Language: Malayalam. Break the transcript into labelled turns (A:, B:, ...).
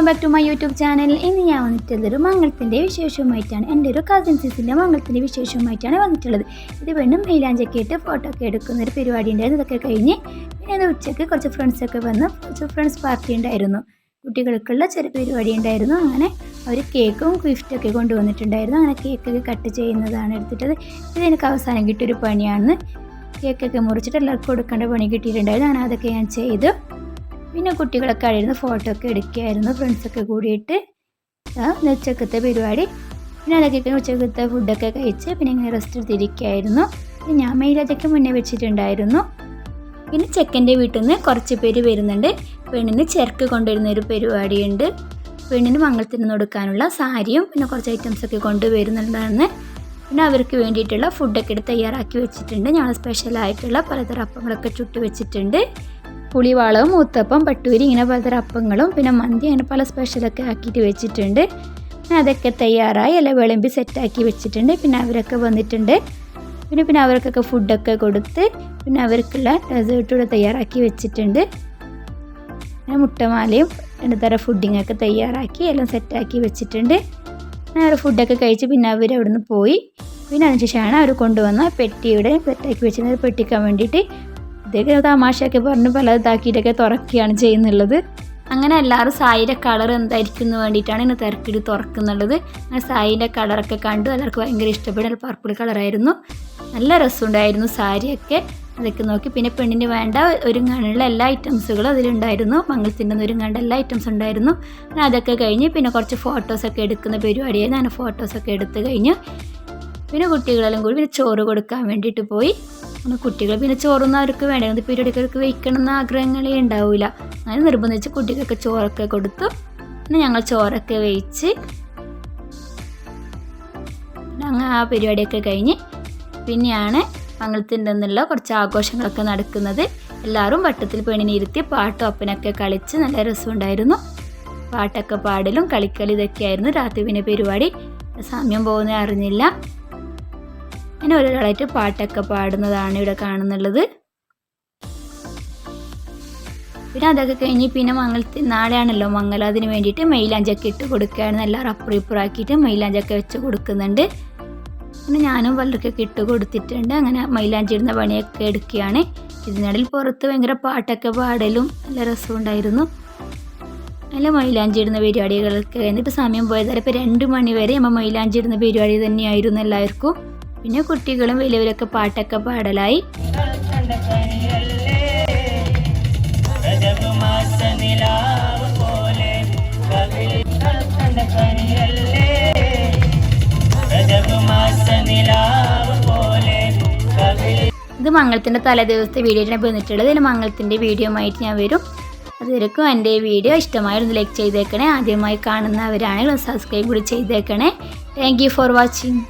A: Welcome back to my YouTube channel. ഇന്ന് ഞാൻ വന്നിട്ടുള്ളത് ഒരു മംഗളത്തിന്റെ വിശേഷവുമായിട്ടാണ്. എന്റെ ഒരു കസിൻ സിസിന്റെ മംഗളത്തിന്റെ വിശേഷവുമായിട്ടാണ് വന്നിട്ടുള്ളത്. ഇത് പെണ്ണും മൈലാഞ്ചൊക്കെ ഇട്ട് ഫോട്ടോ ഒക്കെ എടുക്കുന്ന ഒരു പരിപാടി ഉണ്ടായിരുന്നു ഇതൊക്കെ കഴിഞ്ഞ് പിന്നെ അത് ഉച്ചയ്ക്ക് കുറച്ച് ഫ്രണ്ട്സൊക്കെ വന്ന് കുറച്ച് ഫ്രണ്ട്സ് പാർട്ടി ഉണ്ടായിരുന്നു. കുട്ടികൾക്കുള്ള ചെറിയ പരിപാടി ഉണ്ടായിരുന്നു. അങ്ങനെ അവർ കേക്കും ഗിഫ്റ്റൊക്കെ കൊണ്ടുവന്നിട്ടുണ്ടായിരുന്നു. അങ്ങനെ കേക്കൊക്കെ കട്ട് ചെയ്യുന്നതാണ് എടുത്തിട്ടത്. ഇത് എനിക്ക് അവസാനം കിട്ടിയൊരു പണിയാണ്. കേക്കൊക്കെ മുറിച്ചിട്ട് എല്ലാവർക്കും കൊടുക്കേണ്ട പണി കിട്ടിയിട്ടുണ്ടായിരുന്നു. അങ്ങനെ അതൊക്കെ ഞാൻ ചെയ്തു. പിന്നെ കുട്ടികളൊക്കെ ആയിരുന്നു ഫോട്ടോ ഒക്കെ എടുക്കുകയായിരുന്നു. ഫ്രണ്ട്സൊക്കെ കൂടിയിട്ട് ഉച്ചക്കത്തെ പരിപാടി പിന്നെ അതൊക്കെ ഉച്ചക്കത്തെ ഫുഡൊക്കെ കഴിച്ച് പിന്നെ ഇങ്ങനെ റെസ്റ്റ് എടുത്തിരിക്കുകയായിരുന്നു. ഞാൻ മെയിലതൊക്കെ മുന്നേ വെച്ചിട്ടുണ്ടായിരുന്നു. പിന്നെ ചെക്കന്റെ വീട്ടിൽ നിന്ന് കുറച്ച് പേര് വരുന്നുണ്ട്. പെണ്ണിന് ചെർക്ക് കൊണ്ടുവരുന്ന ഒരു പരിപാടിയുണ്ട്. പെണ്ണിന് മംഗളത്തിന് കൊടുക്കാനുള്ള സാരിയും പിന്നെ കുറച്ച് ഐറ്റംസ് ഒക്കെ കൊണ്ടുവരുന്നുണ്ടായിരുന്നു. പിന്നെ അവർക്ക് വേണ്ടിയിട്ടുള്ള ഫുഡൊക്കെ എടുത്ത് തയ്യാറാക്കി വെച്ചിട്ടുണ്ട്. ഞങ്ങൾ സ്പെഷ്യലായിട്ടുള്ള പലതരം അപ്പങ്ങളൊക്കെ ചുട്ട് വെച്ചിട്ടുണ്ട്. പുളിവാളവും മൂത്തപ്പം പട്ടൂരി ഇങ്ങനെ പലതരം അപ്പങ്ങളും പിന്നെ മന്തി അങ്ങനെ പല സ്പെഷ്യലൊക്കെ ആക്കിയിട്ട് വെച്ചിട്ടുണ്ട്. അതൊക്കെ തയ്യാറായി എല്ലാം വിളമ്പി സെറ്റാക്കി വെച്ചിട്ടുണ്ട്. പിന്നെ അവരൊക്കെ വന്നിട്ടുണ്ട്. പിന്നെ പിന്നെ അവർക്കൊക്കെ ഫുഡൊക്കെ കൊടുത്ത് പിന്നെ അവർക്കുള്ള ഡെസേർട്ടൂടെ തയ്യാറാക്കി വെച്ചിട്ടുണ്ട്. പിന്നെ മുട്ടമാലയും രണ്ട് തരം ഫുഡിങ്ങൊക്കെ തയ്യാറാക്കി എല്ലാം സെറ്റാക്കി വെച്ചിട്ടുണ്ട്. അവർ ഫുഡൊക്കെ കഴിച്ച് പിന്നെ അവർ അവിടുന്ന് പോയി. പിന്നെ അതിന് ശേഷമാണ് അവർ കൊണ്ടുവന്ന പെട്ടിയുടെ സെറ്റാക്കി വെച്ചിരുന്നത്. പെട്ടിക്കാൻ വേണ്ടിയിട്ട് ഇതൊക്കെ തമാശയൊക്കെ പറഞ്ഞ് പല ഇതാക്കിയിട്ടൊക്കെ തുറക്കുകയാണ് ചെയ്യുന്നുള്ളത്. അങ്ങനെ എല്ലാവരും സായിയുടെ കളർ എന്തായിരിക്കും എന്ന് വേണ്ടിയിട്ടാണ് ഇന്ന് തിരക്കിട്ട് തുറക്കുന്നുള്ളത്. അങ്ങനെ സായിന്റെ കളറൊക്കെ കണ്ടു. എല്ലാവർക്കും ഭയങ്കര ഇഷ്ടപ്പെടുന്ന പർപ്പിൾ കളറായിരുന്നു നല്ല രസമുണ്ടായിരുന്നു സാരിയൊക്കെ. അതൊക്കെ നോക്കി. പിന്നെ പെണ്ണിന് വേണ്ട ഒരുങ്ങാനുള്ള എല്ലാ ഐറ്റംസുകളും അതിലുണ്ടായിരുന്നു. മംഗളത്തിന്റെ ഒരുങ്ങാണ്ട എല്ലാ ഐറ്റംസ് ഉണ്ടായിരുന്നു. അങ്ങനെ അതൊക്കെ കഴിഞ്ഞ് പിന്നെ കുറച്ച് ഫോട്ടോസൊക്കെ എടുക്കുന്ന പരിപാടിയായിരുന്നു. അങ്ങനെ ഫോട്ടോസൊക്കെ എടുത്ത് കഴിഞ്ഞ് പിന്നെ കുട്ടികളെല്ലാം കൂടി പിന്നെ ചോറ് കൊടുക്കാൻ വേണ്ടിയിട്ട് പോയി. അങ്ങനെ കുട്ടികൾ പിന്നെ ചോറൊന്നും അവർക്ക് വേണ്ട. പരിപാടികൾക്ക് വയ്ക്കണം എന്ന ആഗ്രഹങ്ങളേ ഉണ്ടാവില്ല അങ്ങനെ നിർബന്ധിച്ച് കുട്ടികൾക്ക് ചോറൊക്കെ കൊടുത്തു. പിന്നെ ഞങ്ങൾ ചോറൊക്കെ വെയിച്ച് അങ്ങനെ ആ പരിപാടിയൊക്കെ കഴിഞ്ഞ് പിന്നെയാണ് മംഗളത്തിന്റെ നിന്നുള്ള കുറച്ച് ആഘോഷങ്ങളൊക്കെ നടക്കുന്നത്. എല്ലാവരും വട്ടത്തിൽ പെണ്ണിനെ ഇരുത്തി പാട്ടും ഒപ്പനൊക്കെ കളിച്ച് നല്ല രസമുണ്ടായിരുന്നു. പാട്ടൊക്കെ പാടലും കളിക്കലും ഇതൊക്കെയായിരുന്നു രാത്രി പിന്നെ പരിപാടി. സമയം പോകുന്നത് അറിഞ്ഞില്ല. അങ്ങനെ ഒരാളായിട്ട് പാട്ടൊക്കെ പാടുന്നതാണ് ഇവിടെ കാണുന്നുള്ളത്. പിന്നെ അതൊക്കെ കഴിഞ്ഞ് പിന്നെ മംഗളത്തിന് നാളെയാണല്ലോ മംഗലം അതിന് വേണ്ടിയിട്ട് മെയിലാഞ്ചൊക്കെ ഇട്ട് കൊടുക്കുകയാണ് എല്ലാവരും അപ്പുറം മെയിലാഞ്ചൊക്കെ വെച്ച് കൊടുക്കുന്നുണ്ട്. പിന്നെ ഞാനും പലർക്കൊക്കെ ഇട്ട് കൊടുത്തിട്ടുണ്ട്. അങ്ങനെ മൈലാഞ്ചി ഇടുന്ന പണിയൊക്കെ എടുക്കുകയാണ്. ഇതിനിടയിൽ പുറത്ത് ഭയങ്കര പാട്ടൊക്കെ പാടലും നല്ല രസമുണ്ടായിരുന്നു. നല്ല മൈലാഞ്ചി ഇടുന്ന പരിപാടികളൊക്കെ. എന്നിട്ട് സമയം പോയതാൽ ഇപ്പോൾ രണ്ട് മണി വരെ നമ്മൾ മൈലാഞ്ചി ഇടുന്ന പരിപാടി തന്നെയായിരുന്നു എല്ലാവർക്കും. പിന്നെ കുട്ടികളും വലിയവരൊക്കെ പാട്ടൊക്കെ പാടലായി. ഇത് മംഗളത്തിന്റെ തലേദിവസത്തെ വീഡിയോ വന്നിട്ടുള്ളത്. ഇതിൽ മംഗളത്തിന്റെ വീഡിയോ ആയിട്ട് ഞാൻ വരും. അതുവരെക്കും എന്റെ വീഡിയോ ഇഷ്ടമായിരുന്നു ലൈക്ക് ചെയ്തേക്കണേ. ആദ്യമായി കാണുന്നവരാണെങ്കിൽ സബ്സ്ക്രൈബ് കൂടി ചെയ്തേക്കണേ. Thank for watching